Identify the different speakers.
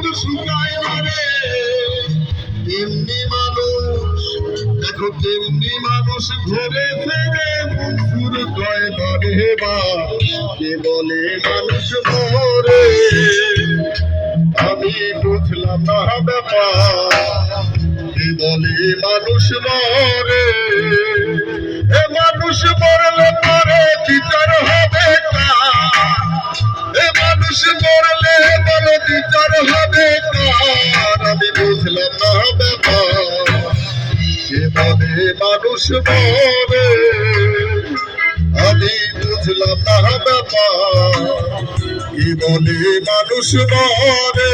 Speaker 1: কিন্তু শুকায় না তেমনি মানুষ, দেখো তেমনি মানুষ ঘুরে ফিরে, মনসুর কয় বারে বা কে বলে মানুষ মরে। আমি বুঝলাম না ব্যাপার, কে বলে মানুষ মরে। বিচার হবে কার? আমি বুঝলাম না ব্যাপার। এভাবে মানুষ মরে। আমি বুঝলাম না ব্যাপার। কি বলে মানুষ মরে?